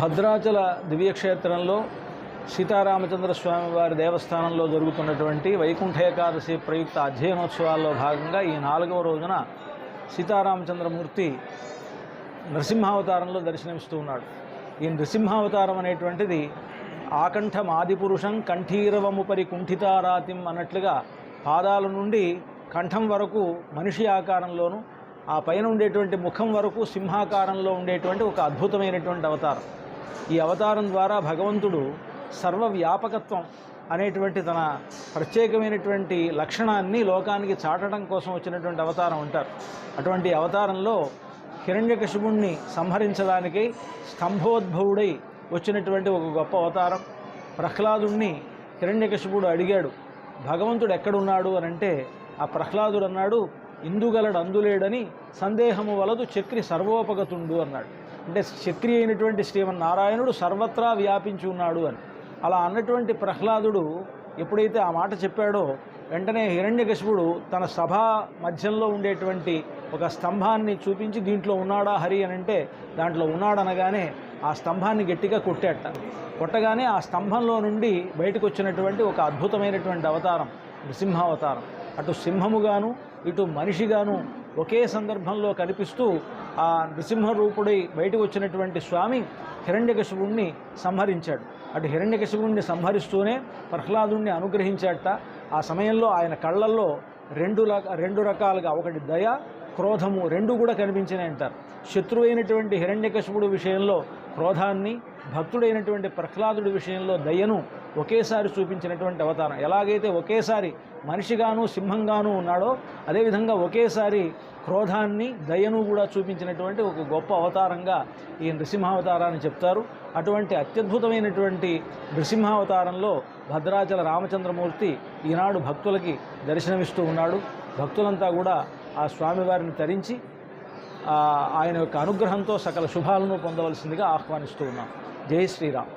భద్రాచల దివ్యక్షేత్రంలో సీతారామచంద్ర స్వామి వారి దేవస్థానంలో జరుగుతున్నటువంటి వైకుంఠ ఏకాదశి ప్రయుక్త అధ్యయనోత్సవాల్లో భాగంగా ఈ నాలుగవ రోజున సీతారామచంద్రమూర్తి నరసింహావతారంలో దర్శనమిస్తూ ఉన్నాడు. ఈ నృసింహావతారం అనేటువంటిది ఆకంఠం ఆదిపురుషం కంఠీరవముపరి కుంఠితారాతిం అన్నట్లుగా పాదాల నుండి కంఠం వరకు మనిషి ఆకారంలోను ఆ పైన ఉండేటువంటి ముఖం వరకు సింహాకారంలో ఉండేటువంటి ఒక అద్భుతమైనటువంటి అవతారం. ఈ అవతారం ద్వారా భగవంతుడు సర్వవ్యాపకత్వం అనేటువంటి తన ప్రత్యేకమైనటువంటి లక్షణాన్ని లోకానికి చాటడం కోసం వచ్చినటువంటి అవతారం అంటారు. అటువంటి అవతారంలో హిరణ్యకశిపుణ్ణి సంహరించడానికై స్తంభోద్భవుడై వచ్చినటువంటి ఒక గొప్ప అవతారం. ప్రహ్లాదుణ్ణి హిరణ్యకశిపుడు అడిగాడు భగవంతుడు ఎక్కడున్నాడు? అని అంటే ఆ ప్రహ్లాదుడు అన్నాడు ఇందుగలడు అందులేడని సందేహము వలదు చక్రి సర్వోపగతుండు అన్నాడు. అంటే క్షత్రి అయినటువంటి శ్రీమన్నారాయణుడు సర్వత్రా వ్యాపించి ఉన్నాడు అని. అలా అన్నటువంటి ప్రహ్లాదుడు ఎప్పుడైతే ఆ మాట చెప్పాడో వెంటనే హిరణ్యకశిపుడు తన సభా మధ్యంలో ఉండేటువంటి ఒక స్తంభాన్ని చూపించి దీంట్లో ఉన్నాడా హరి అని అంటే దాంట్లో ఉన్నాడనగానే ఆ స్తంభాన్ని గట్టిగా కొట్టాట. కొట్టగానే ఆ స్తంభంలో నుండి బయటకు వచ్చినటువంటి ఒక అద్భుతమైనటువంటి అవతారం నృసింహావతారం. అటు సింహముగాను ఇటు మనిషిగాను ఒకే సందర్భంలో కనిపిస్తూ ఆ నృసింహ రూపుడై బయటకు వచ్చినటువంటి స్వామి హిరణ్యకశిపుణ్ణి సంహరించాడు. అటు హిరణ్యకశిపుణ్ణి సంహరిస్తూనే ప్రహ్లాదుణ్ణి అనుగ్రహించాడట. ఆ సమయంలో ఆయన కళ్ళల్లో రెండు రక రెండు రకాలుగా ఒకటి దయ క్రోధము రెండు కూడా కనిపించినాయి అంటారు శత్రువైనటువంటి హిరణ్యకశిపుడు విషయంలో క్రోధాన్ని భక్తుడైనటువంటి ప్రహ్లాదుడి విషయంలో దయను ఒకేసారి చూపించినటువంటి అవతారం. ఎలాగైతే ఒకేసారి మనిషిగాను సింహంగాను ఉన్నాడో అదేవిధంగా ఒకేసారి క్రోధాన్ని దయను కూడా చూపించినటువంటి ఒక గొప్ప అవతారంగా ఈ నృసింహావతారాన్ని చెప్తారు. అటువంటి అత్యద్భుతమైనటువంటి నృసింహావతారంలో భద్రాచల రామచంద్రమూర్తి ఈనాడు భక్తులకి దర్శనమిస్తూ ఉన్నాడు. భక్తులంతా కూడా ఆ స్వామివారిని తరించి ఆయన యొక్క అనుగ్రహంతో సకల శుభాలను పొందవలసిందిగా ఆహ్వానిస్తూ ఉన్నాం. జై శ్రీరామ్.